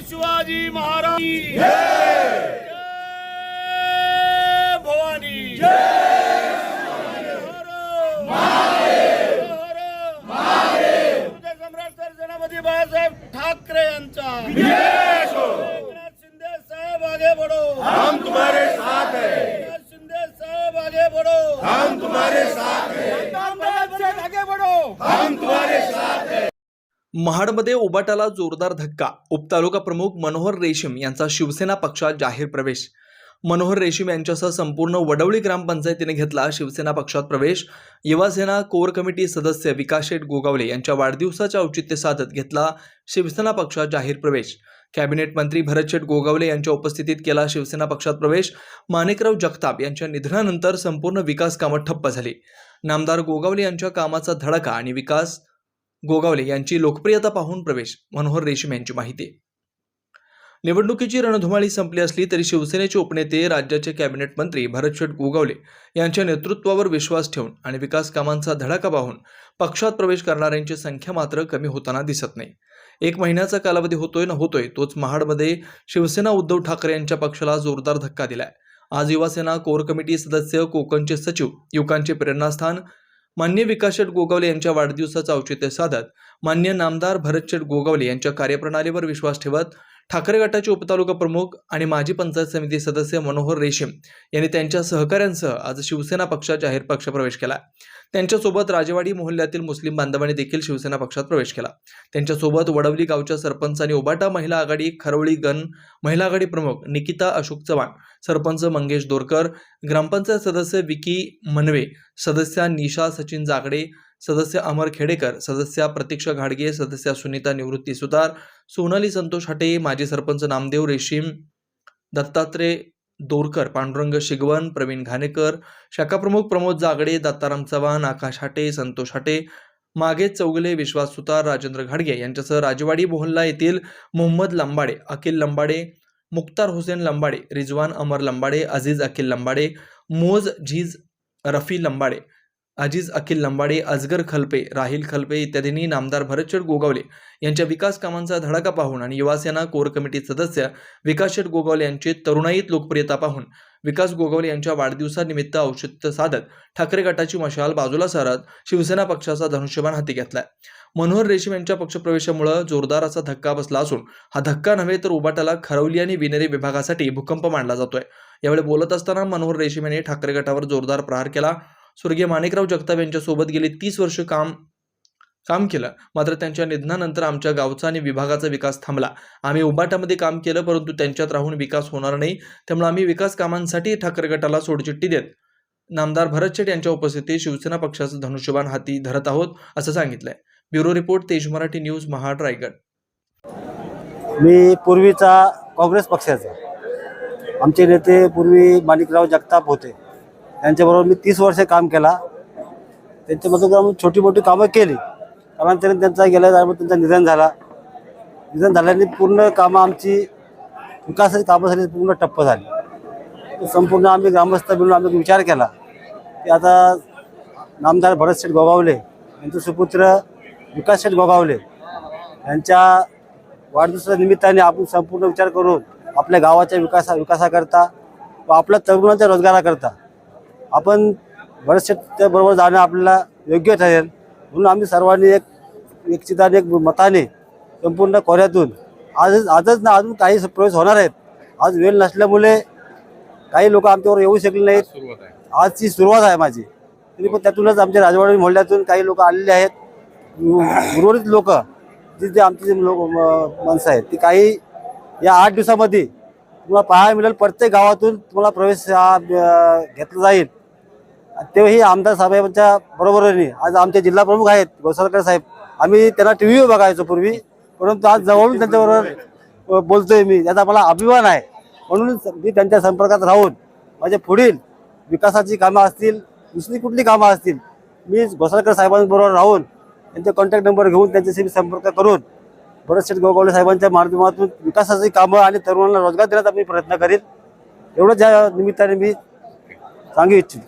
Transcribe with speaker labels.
Speaker 1: शिवाजी महाराज जय भवानी सम्राट सर सेनापती बाळासाहेब ठाकरे यांचा
Speaker 2: महाडमध्ये उबाटाला जोरदार धक्का. उपतालुका प्रमुख मनोहर रेशीम यांचा शिवसेना पक्षात जाहीर प्रवेश. मनोहर रेशीम यांच्यासह संपूर्ण वडवळी ग्रामपंचायतीने घेतला शिवसेना पक्षात प्रवेश. युवासेना कोर कमिटी सदस्य विकास शेठ गोगावले यांच्या वाढदिवसाचे औचित्य साधत घेतला शिवसेना पक्षात जाहीर प्रवेश. कॅबिनेट मंत्री भरत शेठ गोगावले यांच्या उपस्थितीत केला शिवसेना पक्षात प्रवेश. माणिकराव जगताप यांच्या निधनानंतर संपूर्ण विकास कामं ठप्प झाली. नामदार गोगावले यांच्या कामाचा धडका आणि विकास गोगावले यांची लोकप्रियता पाहून प्रवेश मनोहर रेशीम यांची माहिती. निवडणुकीची रणधुमाळी संपली असली तरी शिवसेनेचे उपनेते राज्याचे कॅबिनेट मंत्री भरतशेठ गोगावले यांच्या नेतृत्वावर विश्वास ठेवून आणि विकास कामांचा धडाका पाहून पक्षात प्रवेश करणाऱ्यांची संख्या मात्र कमी होताना दिसत नाही. एक महिन्याचा कालावधी होतोय ना होतोय तोच महाडमध्ये शिवसेना उद्धव ठाकरे यांच्या पक्षाला जोरदार धक्का दिलाय. आज युवासेना कोर कमिटी सदस्य कोकणचे सचिव युवकांचे प्रेरणास्थान मान्य विकासशेठ गोगावले यांच्या वाढदिवसाचं औचित्य साधत मान्य नामदार भरतशेठ गोगावले यांच्या कार्यप्रणालीवर विश्वास ठेवत ठाकरे गटाचे उपतालुका प्रमुख आणि माजी पंचायत समिती सदस्य मनोहर रेशीम यांनी त्यांच्या सहकाऱ्यांसह आज शिवसेना पक्षात जाहीर पक्षप्रवेश केला. त्यांच्यासोबत राजेवाडी मोहल्ल्यातील मुस्लिम बांधवांनी देखील शिवसेना पक्षात प्रवेश केला. त्यांच्यासोबत वडवली गावच्या सरपंच आणि उबाटा महिला आघाडी खरवळी गण महिला आघाडी प्रमुख निकिता अशोक चव्हाण सरपंच मंगेश दोरकर ग्रामपंचायत सदस्य विकी मनवे सदस्या निशा सचिन जागडे सदस्य अमर खेडेकर सदस्या प्रतीक्षा घाडगे सदस्या सुनीता निवृत्ती सुतार सोनाली संतोष हटे माजी सरपंच नामदेव रेशीम दत्तात्रय दोरकर पांडुरंग शिगवण प्रवीण घाणेकर शाखाप्रमुख प्रमोद जागडे दत्ताराम चव्हाण आकाश हाटे संतोष हाटे मागे चौगले विश्वास सुतार राजेंद्र घाडगे यांच्यासह राजवाडी मोहल्ला येथील मोहम्मद लंबाडे अखिल लंबाडे मुख्तार हुसेन लंबाडे रिजवान अमर लंबाडे अजीज अखिल लंबाडे मोज झीज रफी लंबाडे अजिज अखिल लंबाडे अजगर खलपे राहिल खलपे इत्यादींनी नामदार भरतशेठ गोगावले यांच्या विकास कामांचा धडाका पाहून आणि युवासेना कोर कमिटी सदस्य विकासशेठ गोगावले यांची तरुणाईत लोकप्रियता पाहून विकास गोगावले यांच्या वाढदिवसानिमित्त औचित्य साधत ठाकरे गटाची मशाल बाजूला सारत शिवसेना पक्षाचा धनुष्यबाण हाती घेतलाय. मनोहर रेशीम यांच्या पक्षप्रवेशामुळे जोरदार असा धक्का बसला असून हा धक्का नव्हे तर उबाटाला खरवली आणि विनेरी विभागासाठी भूकंप मानला जातोय. यावेळी बोलत असताना मनोहर रेशीम यांनी ठाकरे गटावर जोरदार प्रहार केला. स्वर्गीय माणिकराव जगताप यांच्यासोबत गेले तीस वर्ष काम काम केलं. मात्र त्यांच्या निधनानंतर आमच्या गावचा आणि विभागाचा विकास थांबला. आम्ही उबाटामध्ये काम केलं परंतु त्यांच्यात राहून विकास होणार नाही. त्यामुळे आम्ही विकास कामांसाठी ठाकरे गटाला सोडचिठ्ठी देत नामदार भरत शेठ यांच्या उपस्थितीत शिवसेना पक्षाचं धनुष्यबाण हाती धरत आहोत असं सांगितलंय. Bureau report Tej Marathi news Mahad Raigad
Speaker 3: मी पूर्वीचा काँग्रेस पक्षाचा. आमचे नेते पूर्वी माणिकराव जगताप होते. त्यांच्याबरोबर मी तीस वर्ष काम केला. त्यांच्यामधून आम्ही छोटी मोठी कामं केली. कालांतराने त्यांचा गेल्या त्यामुळे त्यांचं निधन झाला. निधन झाल्याने पूर्ण कामं आमची विकासाची कामं झाली पूर्ण टप्प झाली. संपूर्ण आम्ही ग्रामस्थ मिळून आम्ही विचार केला की आता नामदार भरत शेठ गोगावले यांचे सुपुत्र विकास शेठ गोगावले यांच्या वाढदिवसाच्या निमित्ताने आपण संपूर्ण विचार करून आपल्या गावाच्या विकासा विकासाकरता व आपल्या तरुणांच्या रोजगाराकरता आपण बरेचशे बरोबर जाणं आपल्याला योग्य ठरेल. म्हणून आम्ही सर्वांनी एक एकचिताने एक मताने संपूर्ण कोऱ्यातून आजच आजच ना अजून काही प्रवेश होणार आहेत. आज वेळ नसल्यामुळे काही लोक आमच्यावर येऊ शकले नाहीत. आजची सुरुवात आहे माझी. तरी पण त्यातूनच आमच्या राजवाडी मोहल्ल्यातून काही लोक आलेले आहेत. उर्वरित लोक जी जे आमची जी लोक म- माणसं आहेत ती काही या आठ दिवसामध्ये तुम्हाला पाहायला मिळेल. प्रत्येक गावातून तुम्हाला प्रवेश हा घेतला जाईल. तेही आमदार साहेबांच्या बरोबरीने आज आमचे जिल्हा प्रमुख आहेत गोसाळकर साहेब. आम्ही त्यांना टी व्हीवर बघायचो पूर्वी परंतु आज जवळून त्यांच्याबरोबर बोलतोय मी. याचा मला अभिमान आहे. म्हणून मी त्यांच्या संपर्कात राहून माझ्या पुढील विकासाची कामं असतील दुसरी कुठली कामं असतील मी घोसाळकर साहेबांबरोबर राहून त्यांचे कॉन्टॅक्ट नंबर घेऊन त्यांच्याशी मी संपर्क करून बरेचसे गोगावले साहेबांच्या माध्यमातून विकासाची कामं आणि तरुणांना रोजगार देण्याचा मी प्रयत्न करेन. एवढंच या निमित्ताने मी सांगू इच्छितो.